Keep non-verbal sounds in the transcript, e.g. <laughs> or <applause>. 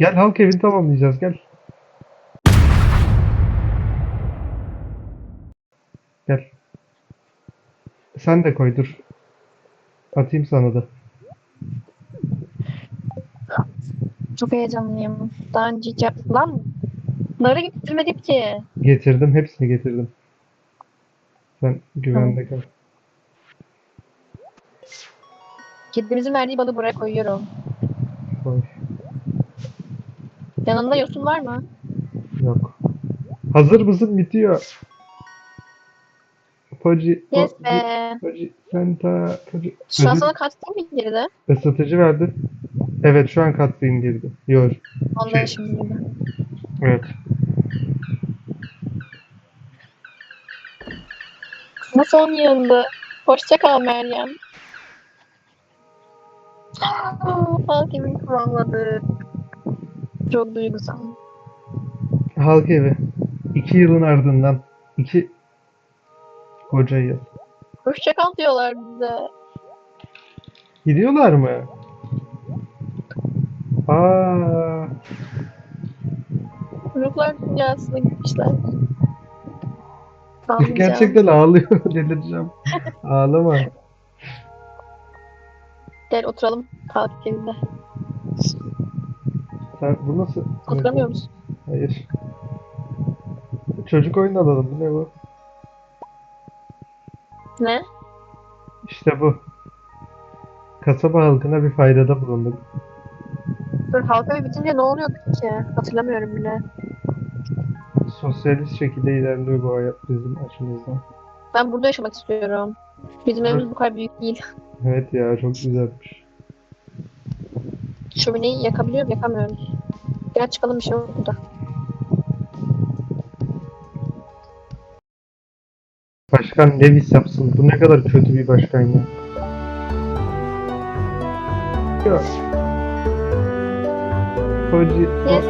Gel halk evini tamamlayacağız gel. Gel. Sen de koy dur. Atayım sana da. Çok heyecanlıyım. Daha önce hiç yap... Lan! Bunları getirmedim ki. Getirdim hepsini getirdim. Sen güvende kal. Kedimizin verdiği balı buraya koyuyorum. Koy. Yanında yosun var mı? Yok. Hazır mısın? Bitiyor. Poci, Yes be. Poci, Fenta, Poci. Şu an sana kaç değil mi girdi? Isıtıcı verdi. Evet şu an katlı indirdi. Yok. Onda Şey- şimdi girdi. Evet. Bu son yıldı. Hoşça kal Meryem. Halk evini kuramadı. Çok duygusal. Halk evi. İki yılın ardından. iki koca yıl. Hoşça kal diyorlar bize. Gidiyorlar mı? Aa, Ruhlar dünyasına gitmişler. Ağlayacağım. gerçekten ağlıyor. <laughs> Delireceğim. Ağlama. Gel oturalım halk evinde. Sen bu nasıl? Oturamıyor musun? Hayır. Çocuk oyunu alalım. Bu ne bu? Ne? İşte bu. Kasaba halkına bir faydada bulunduk. Dur halk evi bitince ne oluyordu ki? Hatırlamıyorum bile. Sosyalist şekilde ilerliyor bu hayat bizim açımızdan. Ben burada yaşamak istiyorum. Bizim evimiz bu kadar büyük değil. Evet ya çok güzelmiş. Şömineyi yakabiliyor? Yakamıyoruz. Gel çıkalım bir şey yok burada. Başkan Levis yapsın. Bu ne kadar kötü bir başkan ya. Ya. Hoca, Yes.